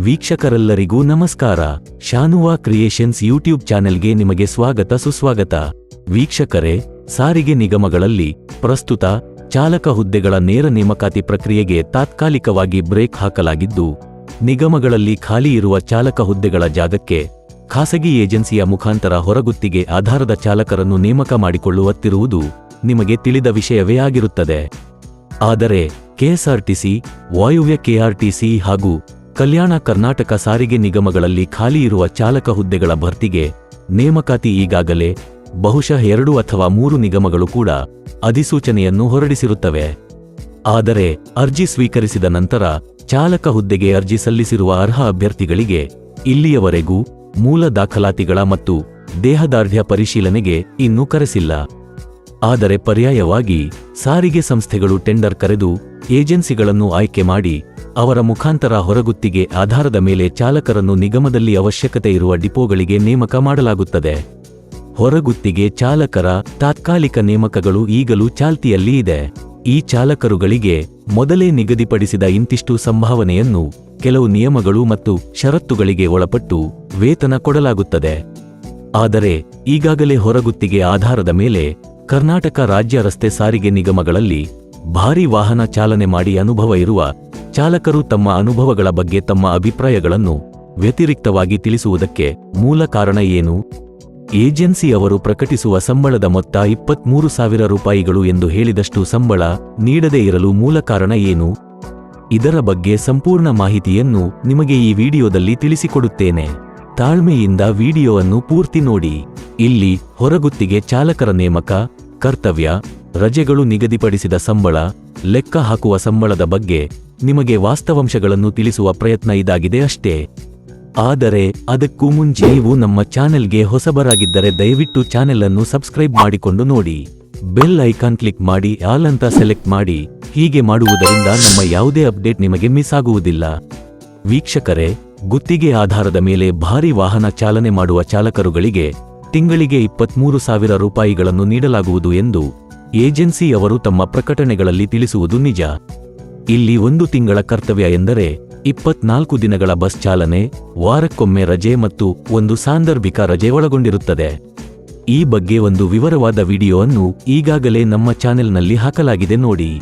ವೀಕ್ಷಕರೆಲ್ಲರಿಗೂ ನಮಸ್ಕಾರ. ಶಾನುವಾ creations YouTube ಚಾನೆಲ್ಗೆ ನಿಮಗೆ ಸ್ವಾಗತ ಸುಸ್ವಾಗತ. ವೀಕ್ಷಕರೇ, ಸಾರಿಗೆ ನಿಗಮಗಳಲ್ಲಿ ಪ್ರಸ್ತುತ ಚಾಲಕ ಹುದ್ದೆಗಳ ನೇರ ನೇಮಕಾತಿ ಪ್ರಕ್ರಿಯೆಗೆ ತಾತ್ಕಾಲಿಕವಾಗಿ ಬ್ರೇಕ್ ಹಾಕಲಾಗಿದ್ದು, ನಿಗಮಗಳಲ್ಲಿ ಖಾಲಿ ಇರುವ ಚಾಲಕ ಹುದ್ದೆಗಳ ಜಾಗಕ್ಕೆ ಖಾಸಗಿ ಏಜೆನ್ಸಿಯ ಮುಖಾಂತರ ಹೊರಗುತ್ತಿಗೆ ಆಧಾರದ ಚಾಲಕರನ್ನು ನೇಮಕ ಮಾಡಿಕೊಳ್ಳುವತ್ತಿರುವುದು ನಿಮಗೆ ತಿಳಿದ ವಿಷಯವೇ ಆಗಿರುತ್ತದೆ. ಆದರೆ, ಕೆಎಸ್ಆರ್ಟಿಸಿ, ವಾಯುವ್ಯ ಕೆಆರ್ಟಿಸಿ ಹಾಗೂ ಕಲ್ಯಾಣ ಕರ್ನಾಟಕ ಸಾರಿಗೆ ನಿಗಮಗಳಲ್ಲಿ ಖಾಲಿ ಇರುವ ಚಾಲಕ ಹುದ್ದೆಗಳ ಭರ್ತಿಗೆ ನೇಮಕಾತಿ ಈಗಾಗಲೇ ಬಹುಶಃ ಎರಡು ಅಥವಾ ಮೂರು ನಿಗಮಗಳು ಕೂಡ ಅಧಿಸೂಚನೆಯನ್ನು ಹೊರಡಿಸಿರುತ್ತವೆ. ಆದರೆ ಅರ್ಜಿ ಸ್ವೀಕರಿಸಿದ ನಂತರ ಚಾಲಕ ಹುದ್ದೆಗೆ ಅರ್ಜಿ ಸಲ್ಲಿಸಿರುವ ಅರ್ಹ ಅಭ್ಯರ್ಥಿಗಳಿಗೆ ಇಲ್ಲಿಯವರೆಗೂ ಮೂಲ ದಾಖಲಾತಿಗಳ ಮತ್ತು ದೇಹದಾರ್ಢ್ಯ ಪರಿಶೀಲನೆಗೆ ಇನ್ನೂ ಕರೆಸಿಲ್ಲ. ಆದರೆ ಪರ್ಯಾಯವಾಗಿ ಸಾರಿಗೆ ಸಂಸ್ಥೆಗಳು ಟೆಂಡರ್ ಕರೆದು ಏಜೆನ್ಸಿಗಳನ್ನು ಆಯ್ಕೆ ಮಾಡಿ ಅವರ ಮುಖಾಂತರ ಹೊರಗುತ್ತಿಗೆ ಆಧಾರದ ಮೇಲೆ ಚಾಲಕರನ್ನು ನಿಗಮದಲ್ಲಿ ಅವಶ್ಯಕತೆ ಇರುವ ಡಿಪೋಗಳಿಗೆ ನೇಮಕ ಮಾಡಲಾಗುತ್ತದೆ. ಹೊರಗುತ್ತಿಗೆ ಚಾಲಕರ ತಾತ್ಕಾಲಿಕ ನೇಮಕಗಳು ಈಗಲೂ ಚಾಲ್ತಿಯಲ್ಲಿ ಇದೆ. ಈ ಚಾಲಕರುಗಳಿಗೆ ಮೊದಲೇ ನಿಗದಿಪಡಿಸಿದ ಇಂತಿಷ್ಟು ಸಂಭಾವನೆಯನ್ನು ಕೆಲವು ನಿಯಮಗಳು ಮತ್ತು ಷರತ್ತುಗಳಿಗೆ ಒಳಪಟ್ಟು ವೇತನ ಕೊಡಲಾಗುತ್ತದೆ. ಆದರೆ ಈಗಾಗಲೇ ಹೊರಗುತ್ತಿಗೆ ಆಧಾರದ ಮೇಲೆ ಕರ್ನಾಟಕ ರಾಜ್ಯ ರಸ್ತೆ ಸಾರಿಗೆ ನಿಗಮಗಳಲ್ಲಿ ಭಾರಿ ವಾಹನ ಚಾಲನೆ ಮಾಡಿ ಅನುಭವ ಇರುವ ಚಾಲಕರು ತಮ್ಮ ಅನುಭವಗಳ ಬಗ್ಗೆ ತಮ್ಮ ಅಭಿಪ್ರಾಯಗಳನ್ನು ವ್ಯತಿರಿಕ್ತವಾಗಿ ತಿಳಿಸುವುದಕ್ಕೆ ಮೂಲ ಕಾರಣ ಏನು? ಏಜೆನ್ಸಿ ಅವರು ಪ್ರಕಟಿಸುವ ಸಂಬಳದ ಮೊತ್ತ ಇಪ್ಪತ್ಮೂರು ಸಾವಿರ ರೂಪಾಯಿಗಳು ಎಂದು ಹೇಳಿದಷ್ಟು ಸಂಬಳ ನೀಡದೇ ಇರಲು ಮೂಲ ಕಾರಣ ಏನು? ಇದರ ಬಗ್ಗೆ ಸಂಪೂರ್ಣ ಮಾಹಿತಿಯನ್ನು ನಿಮಗೆ ಈ ವಿಡಿಯೋದಲ್ಲಿ ತಿಳಿಸಿಕೊಡುತ್ತೇನೆ. ತಾಳ್ಮೆಯಿಂದ ವಿಡಿಯೋವನ್ನು ಪೂರ್ತಿ ನೋಡಿ. ಇಲ್ಲಿ ಹೊರಗುತ್ತಿಗೆ ಚಾಲಕರ ನೇಮಕ, ಕರ್ತವ್ಯ ರಜೆಗಳು ನಿಗದಿಪಡಿಸಿದ ಸಂಬಳ, ಲೆಕ್ಕ ಹಾಕುವ ಸಂಬಳದ ಬಗ್ಗೆ ನಿಮಗೆ ವಾಸ್ತವಾಂಶಗಳನ್ನು ತಿಳಿಸುವ ಪ್ರಯತ್ನ ಇದಾಗಿದೆ ಅಷ್ಟೇ. ಆದರೆ ಅದಕ್ಕೂ ಮುಂಚೆ ನೀವು ನಮ್ಮ ಚಾನೆಲ್ಗೆ ಹೊಸಬರಾಗಿದ್ದರೆ ದಯವಿಟ್ಟು ಚಾನೆಲ್ ಅನ್ನು ಸಬ್ಸ್ಕ್ರೈಬ್ ಮಾಡಿಕೊಂಡು ನೋಡಿ. ಬೆಲ್ ಐಕಾನ್ ಕ್ಲಿಕ್ ಮಾಡಿ, ಆಲ್ ಅಂತ ಸೆಲೆಕ್ಟ್ ಮಾಡಿ. ಹೀಗೆ ಮಾಡುವುದರಿಂದ ನಮ್ಮ ಯಾವುದೇ ಅಪ್ಡೇಟ್ ನಿಮಗೆ ಮಿಸ್ ಆಗುವುದಿಲ್ಲ. ವೀಕ್ಷಕರೇ, ಗುತ್ತಿಗೆ ಆಧಾರದ ಮೇಲೆ ಭಾರಿ ವಾಹನ ಚಾಲನೆ ಮಾಡುವ ಚಾಲಕರುಗಳಿಗೆ ತಿಂಗಳಿಗೆ ಇಪ್ಪತ್ಮೂರು ಸಾವಿರ ರೂಪಾಯಿಗಳನ್ನು ನೀಡಲಾಗುವುದು ಎಂದು ಏಜೆನ್ಸಿ ಅವರು ತಮ್ಮ ಪ್ರಕಟಣೆಗಳಲ್ಲಿ ತಿಳಿಸುವುದು ನಿಜ. ಇಲ್ಲಿ ಒಂದು ತಿಂಗಳ ಕರ್ತವ್ಯ ಎಂದರೆ ಇಪ್ಪತ್ನಾಲ್ಕು ದಿನಗಳ ಬಸ್ ಚಾಲನೆ, ವಾರಕ್ಕೊಮ್ಮೆ ರಜೆ ಮತ್ತು ಒಂದು ಸಾಂದರ್ಭಿಕ ರಜೆ ಒಳಗೊಂಡಿರುತ್ತದೆ. ಈ ಬಗ್ಗೆ ಒಂದು ವಿವರವಾದ ವಿಡಿಯೋವನ್ನು ಈಗಾಗಲೇ ನಮ್ಮ ಚಾನೆಲ್ನಲ್ಲಿ ಹಾಕಲಾಗಿದೆ ನೋಡಿ.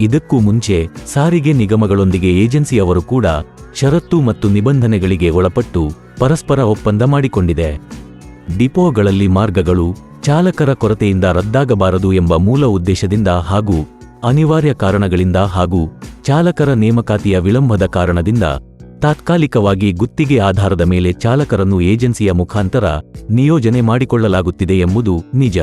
ಇದಕ್ಕೂ ಮುಂಚೆ ಸಾರಿಗೆ ನಿಗಮಗಳೊಂದಿಗೆ ಏಜೆನ್ಸಿಯವರು ಕೂಡ ಷರತ್ತು ಮತ್ತು ನಿಬಂಧನೆಗಳಿಗೆ ಒಳಪಟ್ಟು ಪರಸ್ಪರ ಒಪ್ಪಂದ ಮಾಡಿಕೊಂಡಿದೆ. ಡಿಪೋಗಳಲ್ಲಿ ಮಾರ್ಗಗಳು ಚಾಲಕರ ಕೊರತೆಯಿಂದ ರದ್ದಾಗಬಾರದು ಎಂಬ ಮೂಲ ಉದ್ದೇಶದಿಂದ ಹಾಗೂ ಅನಿವಾರ್ಯ ಕಾರಣಗಳಿಂದ ಹಾಗೂ ಚಾಲಕರ ನೇಮಕಾತಿಯ ವಿಳಂಬದ ಕಾರಣದಿಂದ ತಾತ್ಕಾಲಿಕವಾಗಿ ಗುತ್ತಿಗೆ ಆಧಾರದ ಮೇಲೆ ಚಾಲಕರನ್ನು ಏಜೆನ್ಸಿಯ ಮುಖಾಂತರ ನಿಯೋಜನೆ ಮಾಡಿಕೊಳ್ಳಲಾಗುತ್ತಿದೆ ಎಂಬುದು ನಿಜ.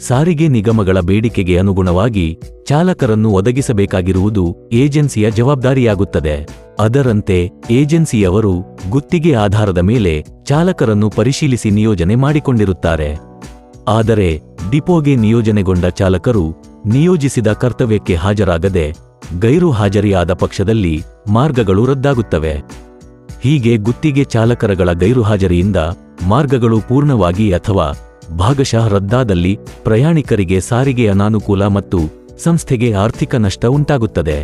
ಸಾರಿಗೆ ನಿಗಮಗಳ ಬೇಡಿಕೆಗೆ ಅನುಗುಣವಾಗಿ ಚಾಲಕರನ್ನು ಒದಗಿಸಬೇಕಾಗಿರುವುದು ಏಜೆನ್ಸಿಯ ಜವಾಬ್ದಾರಿಯಾಗುತ್ತದೆ. ಅದರಂತೆ ಏಜೆನ್ಸಿಯವರು ಗುತ್ತಿಗೆ ಆಧಾರದ ಮೇಲೆ ಚಾಲಕರನ್ನು ಪರಿಶೀಲಿಸಿ ನಿಯೋಜನೆ ಮಾಡಿಕೊಂಡಿರುತ್ತಾರೆ. ಆದರೆ ಡಿಪೋಗೆ ನಿಯೋಜನೆಗೊಂಡ ಚಾಲಕರು ನಿಯೋಜಿಸಿದ ಕರ್ತವ್ಯಕ್ಕೆ ಹಾಜರಾಗದೆ ಗೈರು ಹಾಜರಿಯಾದ ಪಕ್ಷದಲ್ಲಿ ಮಾರ್ಗಗಳು ರದ್ದಾಗುತ್ತವೆ. ಹೀಗೆ ಗುತ್ತಿಗೆ ಚಾಲಕರಗಳ ಗೈರುಹಾಜರಿಯಿಂದ ಮಾರ್ಗಗಳು ಪೂರ್ಣವಾಗಿ ಅಥವಾ ಭಾಗಶಃ ರದ್ದಾದಲ್ಲಿ ಪ್ರಯಾಣಿಕರಿಗೆ ಸಾರಿಗೆ ಅನಾನುಕೂಲ ಮತ್ತು ಸಂಸ್ಥೆಗೆ ಆರ್ಥಿಕ ನಷ್ಟ ಉಂಟಾಗುತ್ತದೆ.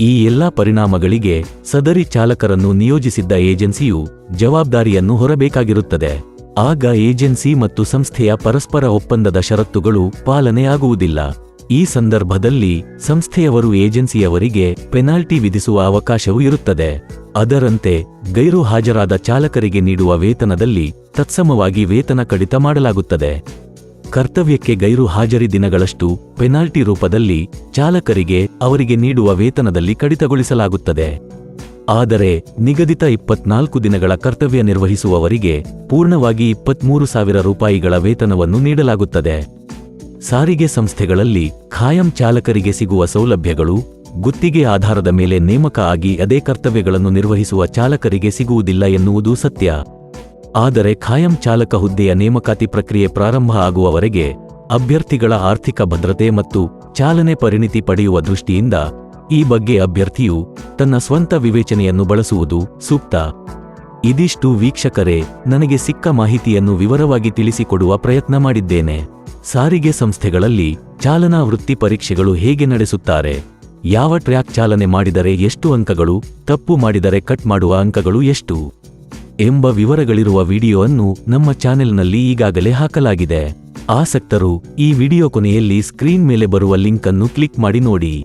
ಈ ಎಲ್ಲಾ ಪರಿಣಾಮಗಳಿಗೆ ಸದರಿ ಚಾಲಕರನ್ನು ನಿಯೋಜಿಸಿದ್ದ ಏಜೆನ್ಸಿಯು ಜವಾಬ್ದಾರಿಯನ್ನು ಹೊರಬೇಕಾಗಿರುತ್ತದೆ. ಆಗ ಏಜೆನ್ಸಿ ಮತ್ತು ಸಂಸ್ಥೆಯ ಪರಸ್ಪರ ಒಪ್ಪಂದದ ಷರತ್ತುಗಳು ಪಾಲನೆಯಾಗುವುದಿಲ್ಲ. ಈ ಸಂದರ್ಭದಲ್ಲಿ ಸಂಸ್ಥೆಯವರು ಏಜೆನ್ಸಿಯವರಿಗೆ ಪೆನಾಲ್ಟಿ ವಿಧಿಸುವ ಅವಕಾಶವೂ ಇರುತ್ತದೆ. ಅದರಂತೆ ಗೈರು ಹಾಜರಾದ ಚಾಲಕರಿಗೆ ನೀಡುವ ವೇತನದಲ್ಲಿ ತತ್ಸಮವಾಗಿ ವೇತನ ಕಡಿತ ಮಾಡಲಾಗುತ್ತದೆ. ಕರ್ತವ್ಯಕ್ಕೆ ಗೈರು ಹಾಜರಿ ದಿನಗಳಷ್ಟು ಪೆನಾಲ್ಟಿ ರೂಪದಲ್ಲಿ ಚಾಲಕರಿಗೆ ಅವರಿಗೆ ನೀಡುವ ವೇತನದಲ್ಲಿ ಕಡಿತಗೊಳಿಸಲಾಗುತ್ತದೆ. ಆದರೆ ನಿಗದಿತ ಇಪ್ಪತ್ನಾಲ್ಕು ದಿನಗಳ ಕರ್ತವ್ಯ ನಿರ್ವಹಿಸುವವರಿಗೆ ಪೂರ್ಣವಾಗಿ ಇಪ್ಪತ್ಮೂರು ಸಾವಿರ ರೂಪಾಯಿಗಳ ವೇತನವನ್ನು ನೀಡಲಾಗುತ್ತದೆ. ಸಾರಿಗೆ ಸಂಸ್ಥೆಗಳಲ್ಲಿ ಖಾಯಂ ಚಾಲಕರಿಗೆ ಸಿಗುವ ಸೌಲಭ್ಯಗಳು, ಗುತ್ತಿಗೆ ಆಧಾರದ ಮೇಲೆ ನೇಮಕ ಆಗಿ ಅದೇ ಕರ್ತವ್ಯಗಳನ್ನು ನಿರ್ವಹಿಸುವ ಚಾಲಕರಿಗೆ ಸಿಗುವುದಿಲ್ಲ ಎನ್ನುವುದು ಸತ್ಯ. ಆದರೆ ಖಾಯಂ ಚಾಲಕ ಹುದ್ದೆಯ ನೇಮಕಾತಿ ಪ್ರಕ್ರಿಯೆ ಪ್ರಾರಂಭ ಆಗುವವರೆಗೆ ಅಭ್ಯರ್ಥಿಗಳ ಆರ್ಥಿಕ ಭದ್ರತೆ ಮತ್ತು ಚಾಲನೆ ಪರಿಣಿತಿ ಪಡೆಯುವ ದೃಷ್ಟಿಯಿಂದ ಈ ಬಗ್ಗೆ ಅಭ್ಯರ್ಥಿಯು ತನ್ನ ಸ್ವಂತ ವಿವೇಚನೆಯನ್ನು ಬಳಸುವುದು ಸೂಕ್ತ. ಇದಿಷ್ಟು ವೀಕ್ಷಕರೇ, ನನಗೆ ಸಿಕ್ಕ ಮಾಹಿತಿಯನ್ನು ವಿವರವಾಗಿ ತಿಳಿಸಿಕೊಡುವ ಪ್ರಯತ್ನ ಮಾಡಿದ್ದೇನೆ. ಸಾರಿಗೆ ಸಂಸ್ಥೆಗಳಲ್ಲಿ ಚಾಲನಾ ವೃತ್ತಿ ಪರೀಕ್ಷೆಗಳು ಹೇಗೆ ನಡೆಸುತ್ತಾರೆ? ಯಾವ ಟ್ರ್ಯಾಕ್ ಚಾಲನೆ ಮಾಡಿದರೆ ಎಷ್ಟು ಅಂಕಗಳು, ತಪ್ಪು ಮಾಡಿದರೆ ಕಟ್ ಮಾಡುವ ಅಂಕಗಳು ಎಷ್ಟು? ಎಂಬ ವಿವರಗಳಿರುವ ವಿಡಿಯೋವನ್ನು ನಮ್ಮ ಚಾನೆಲ್ನಲ್ಲಿ ಈಗಾಗಲೇ ಹಾಕಲಾಗಿದೆ. ಆಸಕ್ತರು ಈ ವಿಡಿಯೋ ಕೊನೆಯಲ್ಲಿ ಸ್ಕ್ರೀನ್ ಮೇಲೆ ಬರುವ ಲಿಂಕ್ ಅನ್ನು ಕ್ಲಿಕ್ ಮಾಡಿ ನೋಡಿ.